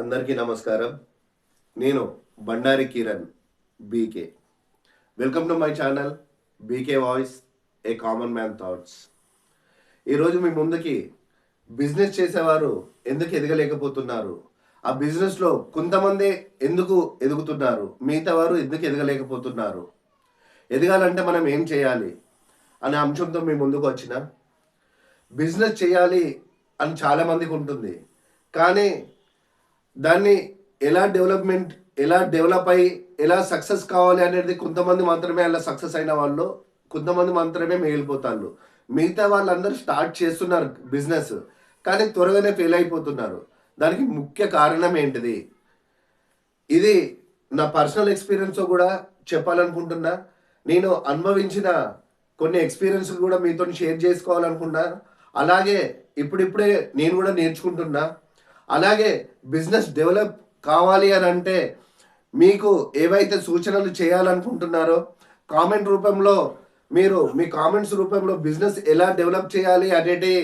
అందరికీ నమస్కారం. నేను Bandari Kiran BK welcome to my channel BK voice a common man thoughts ఈరోజు మీ ముందుకి బిజినెస్ చేసేవారు ఎందుకు ఎదగలేకపోతున్నారు? ఆ బిజినెస్లో కొంతమంది ఎందుకు ఎదుగుతున్నారు? మిగతా వారు ఎందుకు ఎదగలేకపోతున్నారు? ఎదగాలంటే మనం ఏం చేయాలి అనే అంశంతో మీ ముందుకు వచ్చిన. బిజినెస్ చేయాలి అని చాలామందికి ఉంటుంది. కానీ దాన్ని ఎలా డెవలప్మెంట్ ఎలా డెవలప్ అయ్యి ఎలా సక్సెస్ కావాలి అనేది కొంతమంది మాత్రమే అలా సక్సెస్ అయిన వాళ్ళు కొంతమంది మాత్రమే మిగిలిపోతారు మిగతా వాళ్ళందరూ స్టార్ట్ చేస్తున్నారు బిజినెస్ కానీ త్వరగానే ఫెయిల్ అయిపోతున్నారు. దానికి ముఖ్య కారణం ఏంటిది? ఇది నా పర్సనల్ ఎక్స్పీరియన్స్ కూడా చెప్పాలనుకుంటున్నా. నేను అనుభవించిన కొన్ని ఎక్స్పీరియన్స్ కూడా మీతో షేర్ చేసుకోవాలనుకున్నా అలాగే ఇప్పుడిప్పుడే నేను కూడా నేర్చుకుంటున్నా. అలాగే బిజినెస్ డెవలప్ కావాలి అని అంటే మీకు ఏవైతే సూచనలు చేయాలనుకుంటున్నారో కామెంట్ రూపంలో మీరు మీ కామెంట్స్ రూపంలో బిజినెస్ ఎలా డెవలప్ చేయాలి అనేది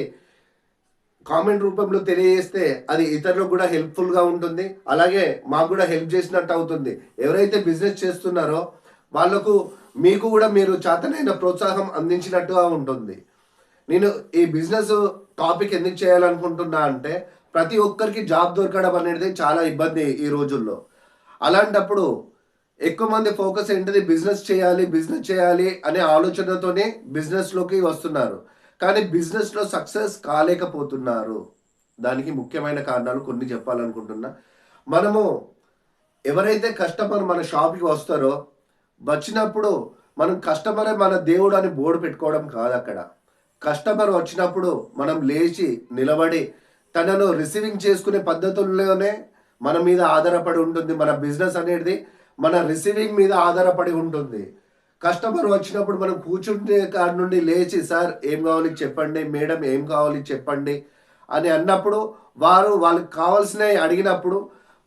కామెంట్ రూపంలో తెలియజేస్తే అది ఇతరులకు కూడా హెల్ప్ఫుల్గా ఉంటుంది. అలాగే మాకు కూడా హెల్ప్ చేసినట్టు అవుతుంది. ఎవరైతే బిజినెస్ చేస్తున్నారో వాళ్ళకు మీకు కూడా మీరు చేతనైన ప్రోత్సాహం అందించినట్టుగా ఉంటుంది. నేను ఈ బిజినెస్ టాపిక్ ఎందుకు చేయాలనుకుంటున్నా అంటే ప్రతి ఒక్కరికి జాబ్ దొరకడం అనేది చాలా ఇబ్బంది ఈ రోజుల్లో. అలాంటప్పుడు ఎక్కువ మంది ఫోకస్ ఏంటిది? బిజినెస్ చేయాలి బిజినెస్ చేయాలి అనే ఆలోచనతోనే బిజినెస్లోకి వస్తున్నారు. కానీ బిజినెస్లో సక్సెస్ కాలేకపోతున్నారు. దానికి ముఖ్యమైన కారణాలు కొన్ని చెప్పాలనుకుంటున్నా. మనము ఎవరైతే కస్టమర్ మన షాప్కి వస్తారో వచ్చినప్పుడు మనం కస్టమరే మన దేవుడు అని బోర్డు పెట్టుకోవడం కాదు అక్కడ కస్టమర్ వచ్చినప్పుడు మనం లేచి నిలబడి తనను రిసీవింగ్ చేసుకునే పద్ధతుల్లోనే మన మీద ఆధారపడి ఉంటుంది. మన బిజినెస్ అనేది మన రిసీవింగ్ మీద ఆధారపడి ఉంటుంది. కస్టమర్ వచ్చినప్పుడు మనం కూర్చుంటే కాడ నుండి లేచి సార్ ఏం కావాలి చెప్పండి మేడం ఏం కావాలి చెప్పండి అని అన్నప్పుడు వారు వాళ్ళకి కావాల్సినవి అడిగినప్పుడు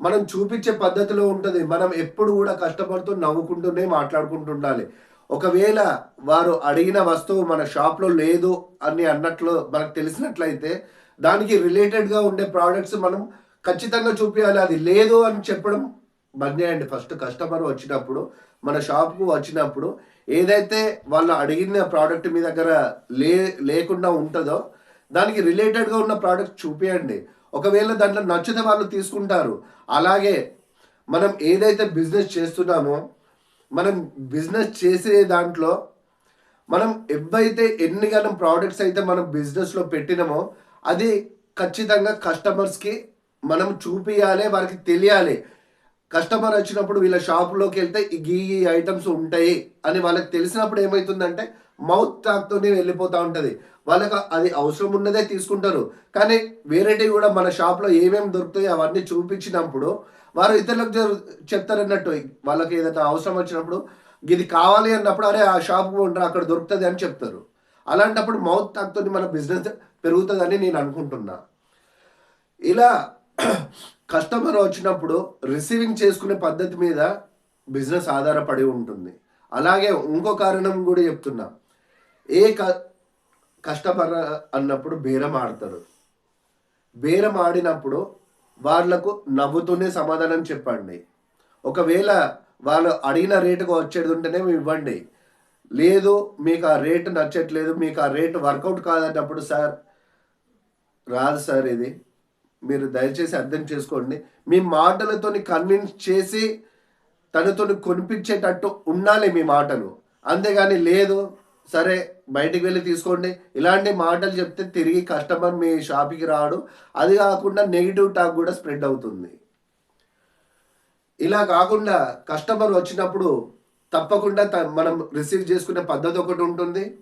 మనం చూపించే పద్ధతిలో ఉంటుంది. మనం ఎప్పుడు కూడా కస్టమర్తో నవ్వుకుంటూనే మాట్లాడుకుంటూ ఉండాలి ఒకవేళ వారు అడిగిన వస్తువు మన షాప్లో లేదు అని అన్నట్లు మనకు తెలిసినట్లయితే దానికి రిలేటెడ్గా ఉండే ప్రోడక్ట్స్ మనం ఖచ్చితంగా చూపించాలి అది లేదు అని చెప్పడం బంద్ చేయండి ఫస్ట్ కస్టమర్ వచ్చినప్పుడు మన షాప్కు వచ్చినప్పుడు ఏదైతే వాళ్ళు అడిగిన ప్రోడక్ట్ మీ దగ్గర లే లేకుండా ఉంటుందో దానికి రిలేటెడ్గా ఉన్న ప్రోడక్ట్ చూపించండి ఒకవేళ దాంట్లో నచ్చితే వాళ్ళు తీసుకుంటారు. అలాగే మనం ఏదైతే బిజినెస్ చేస్తున్నామో మనం బిజినెస్ చేసే దాంట్లో మనం ఎవైతే ఎన్ని గణం ప్రోడక్ట్స్ అయితే మనం బిజినెస్లో పెట్టినామో అది ఖచ్చితంగా కస్టమర్స్కి మనం చూపియాలి వారికి తెలియాలి. కస్టమర్ వచ్చినప్పుడు వీళ్ళ షాప్లోకి వెళ్తే ఈ ఈ ఐటమ్స్ ఉంటాయి అని వాళ్ళకి తెలిసినప్పుడు ఏమవుతుందంటే మౌత్ టాక్తోనే వెళ్ళిపోతూ ఉంటుంది. వాళ్ళకి అది అవసరం ఉన్నదే తీసుకుంటారు. కానీ వేరేటివి కూడా మన షాప్లో ఏమేమి దొరుకుతాయి అవన్నీ చూపించినప్పుడు వారు ఇతరులకు చెప్తారన్నట్టు వాళ్ళకి ఏదైనా అవసరం వచ్చినప్పుడు ఇది కావాలి అన్నప్పుడు అరే ఆ షాప్కి ఉండరా అక్కడ దొరుకుతుంది అని చెప్తారు. అలాంటప్పుడు మౌత్ టాక్తో మన బిజినెస్ పెరుగుతుందని నేను అనుకుంటున్నా. ఇలా కస్టమర్ వచ్చినప్పుడు రిసీవింగ్ చేసుకునే పద్ధతి మీద బిజినెస్ ఆధారపడి ఉంటుంది. అలాగే ఇంకో కారణం కూడా చెప్తున్నా. ఏ క కస్టమర్ అన్నప్పుడు బేరం ఆడతారు. బేరం ఆడినప్పుడు వాళ్ళకు నవ్వుతూనే సమాధానం చెప్పండి. ఒకవేళ వాళ్ళు అడిగిన రేటుకు వచ్చేది ఉంటేనే ఇవ్వండి. లేదు మీకు ఆ రేటు నచ్చట్లేదు మీకు ఆ రేటు వర్కౌట్ కాదన్నప్పుడు సార్ రాదు సార్ ఇది. మీరు దయచేసి అర్థం చేసుకోండి. మీ మాటలతోని కన్విన్స్ చేసి తనతో కొనిపించేటట్టు ఉండాలి మీ మాటలు. అంతేగాని లేదు సరే బయటికి వెళ్ళి తీసుకోండి. ఇలాంటి మాటలు చెప్తే తిరిగి కస్టమర్ మీ షాప్కి రాడు. అది కాకుండా నెగిటివ్ టాక్ కూడా స్ప్రెడ్ అవుతుంది. ఇలా కాకుండా కస్టమర్ వచ్చినప్పుడు తప్పకుండా త- మనం రిసీవ్ చేసుకునే పద్ధతి ఒకటి ఉంటుంది.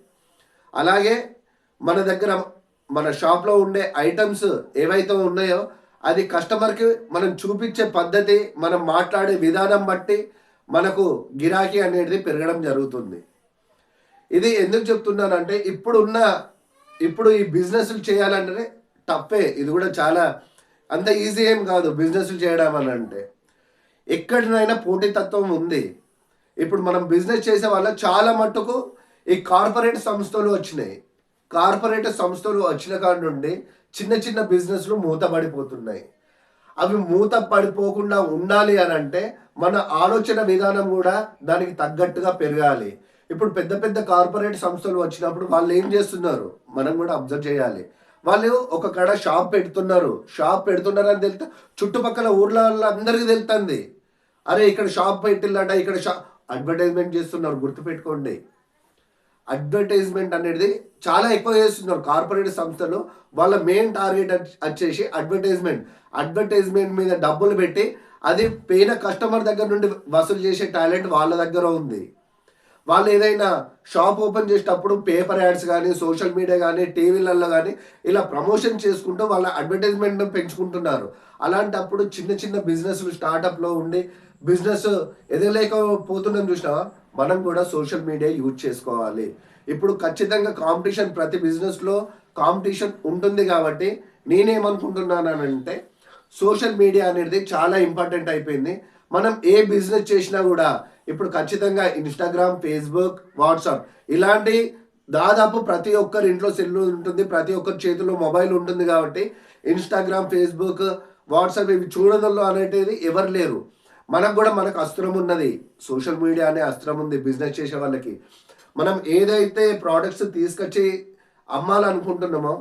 అలాగే మన దగ్గర మన షాప్లో ఉండే ఐటమ్స్ ఏవైతే ఉన్నాయో అది కస్టమర్కి మనం చూపించే పద్ధతి మనం మాట్లాడే విధానం బట్టి మనకు గిరాకీ అనేది పెరగడం జరుగుతుంది. ఇది ఎందుకు చెప్తున్నానంటే ఇప్పుడున్న ఇప్పుడు ఈ బిజినెస్లు చేయాలంటే తప్పే. ఇది కూడా చాలా అంత ఈజీ ఏం కాదు బిజినెస్లు చేయడం అని అంటే. ఎక్కడినైనా పోటీతత్వం ఉంది. ఇప్పుడు మనం బిజినెస్ చేసే వల్ల చాలా మట్టుకు ఈ కార్పొరేట్ సంస్థలు వచ్చినాయి. కార్పొరేట్ సంస్థలు వచ్చిన కాడి నుండి చిన్న చిన్న బిజినెస్లు మూతపడిపోతున్నాయి. అవి మూత పడిపోకుండా ఉండాలి అని అంటే మన ఆలోచన విధానం కూడా దానికి తగ్గట్టుగా పెరగాలి. ఇప్పుడు పెద్ద పెద్ద కార్పొరేట్ సంస్థలు వచ్చినప్పుడు వాళ్ళు ఏం చేస్తున్నారు? మనం కూడా అబ్జర్వ్ చేయాలి. వాళ్ళు ఒక కడ షాప్ పెడుతున్నారు. షాప్ పెడుతున్నారు అని తెలితే చుట్టుపక్కల ఊర్ల అందరికీ తెలుస్తుంది. అరే ఇక్కడ షాప్ పెట్టిల్లట ఇక్కడ షాప్ అడ్వర్టైజ్మెంట్ చేస్తున్నారు గుర్తుపెట్టుకోండి. అడ్వర్టైజ్మెంట్ అనేది చాలా ఎక్కువ చేస్తున్నారు కార్పొరేట్ సంస్థలు. వాళ్ళ మెయిన్ టార్గెట్ వచ్చేసి అడ్వర్టైజ్మెంట్. అడ్వర్టైజ్మెంట్ మీద డబ్బులు పెట్టి అది పోయిన కస్టమర్ దగ్గర నుండి వసూలు చేసే టాలెంట్ వాళ్ళ దగ్గర ఉంది. వాళ్ళు ఏదైనా షాప్ ఓపెన్ చేసేటప్పుడు పేపర్ యాడ్స్ కానీ సోషల్ మీడియా కానీ టీవీలలో కానీ ఇలా ప్రమోషన్ చేసుకుంటూ వాళ్ళ అడ్వర్టైజ్మెంట్ పెంచుకుంటున్నారు. అలాంటప్పుడు చిన్న చిన్న బిజినెస్లు స్టార్టప్లో ఉండి బిజినెస్ ఎదగలేకపోతున్నాం చూసినావా? మనం కూడా సోషల్ మీడియా యూజ్ చేసుకోవాలి. ఇప్పుడు ఖచ్చితంగా కాంపిటీషన్ ప్రతి బిజినెస్లో కాంపిటీషన్ ఉంటుంది కాబట్టి నేనేమనుకుంటున్నానంటే సోషల్ మీడియా అనేది చాలా ఇంపార్టెంట్ అయిపోయింది. మనం ఏ బిజినెస్ చేసినా కూడా ఇప్పుడు ఖచ్చితంగా ఇన్స్టాగ్రామ్ ఫేస్బుక్ వాట్సాప్ ఇలాంటి దాదాపు ప్రతి ఒక్కరి ఇంట్లో సెల్ ఉంటుంది ప్రతి ఒక్కరి చేతిలో మొబైల్ ఉంటుంది కాబట్టి ఇన్స్టాగ్రామ్ ఫేస్బుక్ వాట్సాప్ ఇవి చూడడంలో అనేటిది ఎవరు లేరు. మనకు కూడా మనకు అస్త్రం ఉన్నది. సోషల్ మీడియా అనే అస్త్రం ఉంది బిజినెస్ చేసే వాళ్ళకి. మనం ఏదైతే ప్రోడక్ట్స్ తీసుకొచ్చి అమ్మాలనుకుంటున్నామో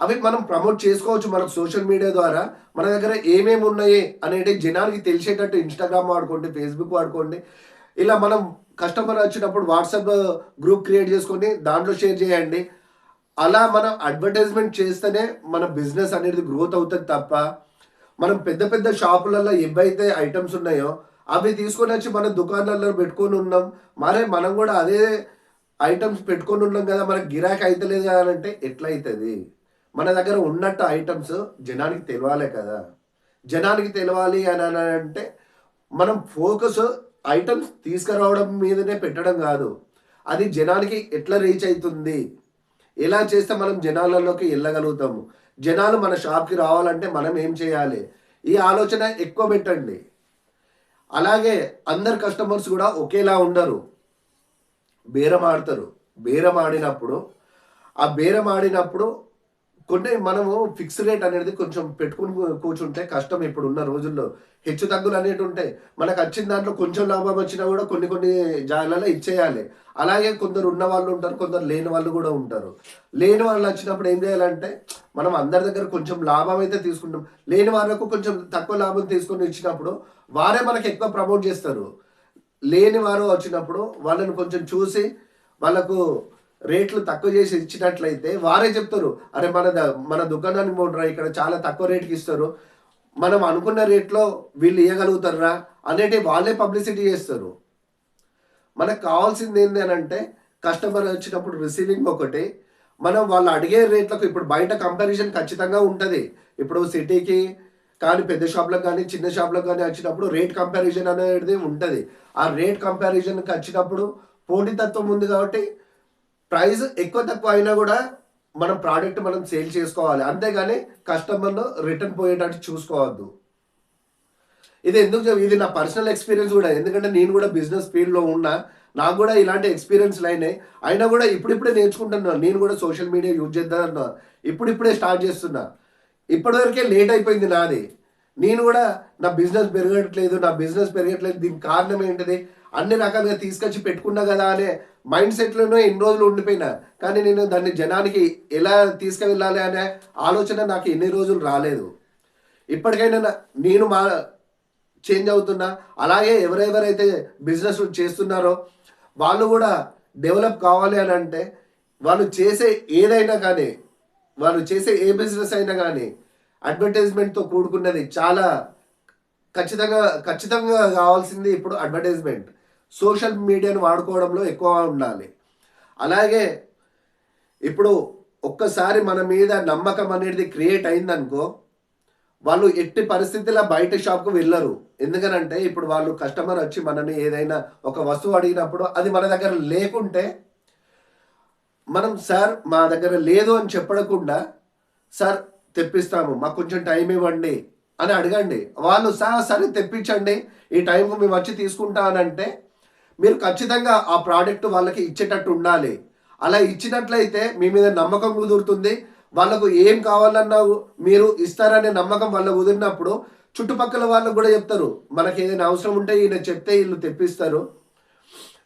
అవి మనం ప్రమోట్ చేసుకోవచ్చు మనకు సోషల్ మీడియా ద్వారా. మన దగ్గర ఏమేమి ఉన్నాయి అనేది జనానికి తెలిసేటట్టు ఇన్స్టాగ్రామ్ వాడుకోండి ఫేస్బుక్ వాడుకోండి. ఇలా మనం కస్టమర్ వచ్చినప్పుడు వాట్సాప్ గ్రూప్ క్రియేట్ చేసుకొని దాంట్లో షేర్ చేయండి. అలా మనం అడ్వర్టైజ్మెంట్ చేస్తేనే మన బిజినెస్ అనేది గ్రోత్ అవుతుంది తప్ప మనం పెద్ద పెద్ద షాపులలో ఏవైతే ఐటమ్స్ ఉన్నాయో అవి తీసుకొని వచ్చి మన దుకాణాలలో పెట్టుకొని ఉన్నాం. మరే మనం కూడా అదే ఐటమ్స్ పెట్టుకొని ఉన్నాం కదా మనకు గిరాకీ అవుతలేదు కదా అంటే ఎట్లా అవుతుంది మన దగ్గర ఉన్నట్టు ఐటమ్స్ జనానికి తెలియాలి కదా. జనానికి తెలవాలి అని అని అంటే మనం ఫోకస్ ఐటమ్స్ తీసుకురావడం మీదనే పెట్టడం కాదు. అది జనానికి ఎట్లా రీచ్ అవుతుంది ఎలా చేస్తే మనం జనాలలోకి వెళ్ళగలుగుతాము? జనాలు మన షాప్కి రావాలంటే మనం ఏం చేయాలి? ఈ ఆలోచన ఎక్కువ పెట్టండి. అలాగే అందరు కస్టమర్స్ కూడా ఒకేలా ఉండరు. బేరం ఆడతారు. బేరం ఆడినప్పుడు ఆ బేరం ఆడినప్పుడు కొన్ని మనము ఫిక్స్ రేట్ అనేది కొంచెం పెట్టుకుని కూర్చుంటే కష్టం ఇప్పుడు ఉన్న రోజుల్లో. హెచ్చు తగ్గులు అనేవి ఉంటాయి. మనకు వచ్చిన దాంట్లో కొంచెం లాభం వచ్చినా కూడా కొన్ని కొన్ని జాగాలలో ఇచ్చేయాలి. అలాగే కొందరు ఉన్న వాళ్ళు ఉంటారు కొందరు లేని వాళ్ళు కూడా ఉంటారు. లేని వాళ్ళు వచ్చినప్పుడు ఏం చేయాలంటే మనం అందరి దగ్గర కొంచెం లాభం అయితే తీసుకుంటాం. లేని వాళ్ళకు కొంచెం తక్కువ లాభం తీసుకొని ఇచ్చినప్పుడు వారే మనకు ఎక్కువ ప్రమోట్ చేస్తారు. లేని వారు వచ్చినప్పుడు వాళ్ళని కొంచెం చూసి వాళ్ళకు రేట్లు తక్కువ చేసి ఇచ్చినట్లయితే వారే చెప్తారు అరే మన ద- మన దుకాణానికి పోడరా ఇక్కడ చాలా తక్కువ రేట్కి ఇస్తారు. మనం అనుకున్న రేట్లో వీళ్ళు ఇవ్వగలుగుతారా అనేటి వాళ్ళే పబ్లిసిటీ చేస్తారు. మనకు కావాల్సింది ఏంటి అని అంటే కస్టమర్ వచ్చినప్పుడు రిసీవింగ్ ఒకటి. మనం వాళ్ళు అడిగే రేట్లకు ఇప్పుడు బయట కంపారిజన్ ఖచ్చితంగా ఉంటుంది. ఇప్పుడు సిటీకి కానీ పెద్ద షాప్లకు కానీ చిన్న షాప్లకు కానీ వచ్చినప్పుడు రేట్ కంపారిజన్ అనేది ఉంటుంది. ఆ రేట్ కంపారిజన్కి వచ్చినప్పుడు పోటీతత్వం ఉంది కాబట్టి ప్రైస్ ఎక్కువ తక్కువ అయినా కూడా మనం ప్రోడక్ట్ మనం సేల్ చేసుకోవాలి. అంతేగాని కస్టమర్ను రిటర్న్ పోయేటట్టు చూసుకోవద్దు. ఇది ఎందుకు ఇది నా పర్సనల్ ఎక్స్పీరియన్స్ కూడా. ఎందుకంటే నేను కూడా బిజినెస్ ఫీల్డ్లో ఉన్నా. నాకు కూడా ఇలాంటి ఎక్స్పీరియన్స్లు అయినాయి అయినా కూడా ఇప్పుడిప్పుడే నేర్చుకుంటున్నాను నేను కూడా సోషల్ మీడియా యూజ్ చేద్దామన్నా. ఇప్పుడిప్పుడే స్టార్ట్ చేస్తున్నా. ఇప్పటివరకే లేట్ అయిపోయింది నాది. నేను కూడా నా బిజినెస్ పెరగట్లేదు. నా బిజినెస్ పెరగట్లేదు. దీనికి కారణం ఏంటిది? అన్ని రకాలుగా తీసుకొచ్చి పెట్టుకున్నా కదా అనే మైండ్ సెట్లోనే ఎన్ని రోజులు ఉండిపోయినా. కానీ నేను దాన్ని జనానికి ఎలా తీసుకువెళ్ళాలి అనే ఆలోచన నాకు ఎన్ని రోజులు రాలేదు. ఇప్పటికైనా నేను మా చేంజ్ అవుతున్నా. అలాగే ఎవరెవరైతే బిజినెస్ చేస్తున్నారో వాళ్ళు కూడా డెవలప్ కావాలి అని అంటే వాళ్ళు చేసే ఏదైనా కానీ వాళ్ళు చేసే ఏ బిజినెస్ అయినా కానీ అడ్వర్టైజ్మెంట్తో కూడుకున్నది చాలా ఖచ్చితంగా ఖచ్చితంగా కావాల్సింది ఇప్పుడు అడ్వర్టైజ్మెంట్. సోషల్ మీడియాను వాడుకోవడంలో ఎక్కువ ఉండాలి. అలాగే ఇప్పుడు ఒక్కసారి మన మీద నమ్మకం అనేది క్రియేట్ అయిందనుకో వాళ్ళు ఎట్టి పరిస్థితిలో బయట షాప్కు వెళ్ళరు. ఎందుకనంటే ఇప్పుడు వాళ్ళు కస్టమర్ వచ్చి మనని ఏదైనా ఒక వస్తువు అడిగినప్పుడు అది మన దగ్గర లేకుంటే మనం సార్ మా దగ్గర లేదు అని చెప్పకుండా సార్ తెప్పిస్తాము మాకు కొంచెం టైం ఇవ్వండి అని అడగండి. వాళ్ళు సార్ సరే తెప్పించండి. ఈ టైంకు మేము వచ్చి తీసుకుంటానంటే మీరు ఖచ్చితంగా ఆ ప్రోడక్ట్ వాళ్ళకి ఇచ్చేటట్టు ఉండాలి. అలా ఇచ్చినట్లయితే మీ మీద నమ్మకం కుదురుతుంది. వాళ్ళకు ఏం కావాలన్నా మీరు ఇస్తారనే నమ్మకం వాళ్ళకు కుదిరినప్పుడు చుట్టుపక్కల వాళ్ళకు కూడా చెప్తారు. మనకి ఏదైనా అవసరం ఉంటే ఈయన చెప్తే వీళ్ళు తెప్పిస్తారు.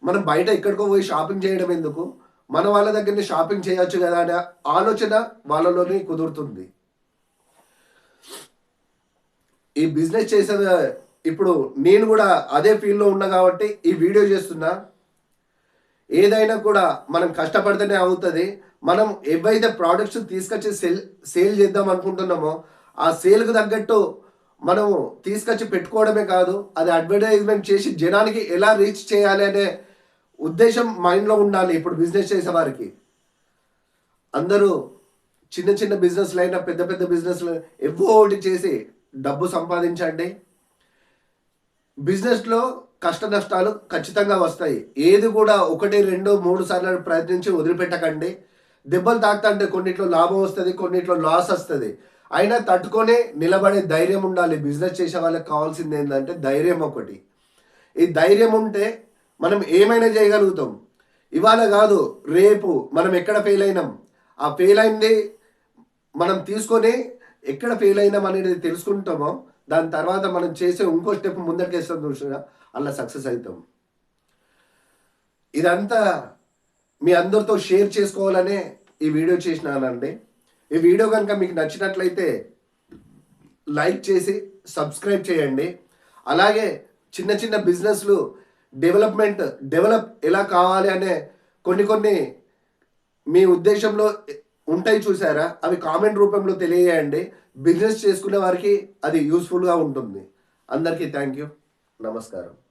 మనం బయట ఎక్కడికో పోయి షాపింగ్ చేయడం ఎందుకు? మన వాళ్ళ దగ్గరనే షాపింగ్ చేయొచ్చు కదా అనే ఆలోచన వాళ్ళలోనే కుదురుతుంది. ఈ బిజినెస్ చేసే ఇప్పుడు నేను కూడా అదే ఫీల్డ్లో ఉన్నా కాబట్టి ఈ వీడియో చేస్తున్నా. ఏదైనా కూడా మనం కష్టపడితేనే అవుతుంది. మనం ఏవైతే ప్రోడక్ట్స్ తీసుకొచ్చి సేల్ సేల్ చేద్దాం అనుకుంటున్నామో ఆ సేల్కు తగ్గట్టు మనము తీసుకొచ్చి పెట్టుకోవడమే కాదు అది అడ్వర్టైజ్మెంట్ చేసి జనానికి ఎలా రీచ్ చేయాలి అనే ఉద్దేశం మైండ్లో ఉండాలి ఇప్పుడు బిజినెస్ చేసే వారికి. అందరూ చిన్న చిన్న బిజినెస్లు అయినా పెద్ద పెద్ద బిజినెస్లు ఎవో ఒకటి చేసి డబ్బు సంపాదించండి. బిజినెస్లో కష్ట నష్టాలు ఖచ్చితంగా వస్తాయి. ఏది కూడా ఒకటి రెండు మూడు సార్లు ప్రయత్నించి వదిలిపెట్టకండి. దెబ్బలు తాకుతుంటే కొన్నిట్లో లాభం వస్తుంది కొన్నిట్లో లాస్ వస్తుంది. అయినా తట్టుకొని నిలబడే ధైర్యం ఉండాలి. బిజినెస్ చేసే వాళ్ళకి కావాల్సింది ఏంటంటే ధైర్యం ఒకటి. ఈ ధైర్యం ఉంటే మనం ఏమైనా చేయగలుగుతాం. ఇవాళ కాదు రేపు మనం ఎక్కడ ఫెయిల్ అయినాం? ఆ ఫెయిల్ అయింది మనం తీసుకొని ఎక్కడ ఫెయిల్ అయినాం అనేది తెలుసుకుంటామో దాని తర్వాత మనం చేసే ఇంకో స్టెప్ ముందరికేస్తాం చూసినా అలా సక్సెస్ అవుతాం. ఇదంతా మీ అందరితో షేర్ చేసుకోవాలనే ఈ వీడియో చేసినానండి ఈ వీడియో కనుక మీకు నచ్చినట్లయితే లైక్ చేసి సబ్స్క్రైబ్ చేయండి. అలాగే చిన్న చిన్న బిజినెస్లు డెవలప్మెంట్ డెవలప్ ఎలా కావాలి అనే కొన్ని కొన్ని మీ ఉద్దేశంలో ఉంటాయి చూసారా? అవి కామెంట్ రూపంలో తెలియజేయండి. బిజినెస్ చేసుకునే వారికి అది యూస్ఫుల్గా ఉంటుంది. అందరికీ థ్యాంక్ యూ. నమస్కారం.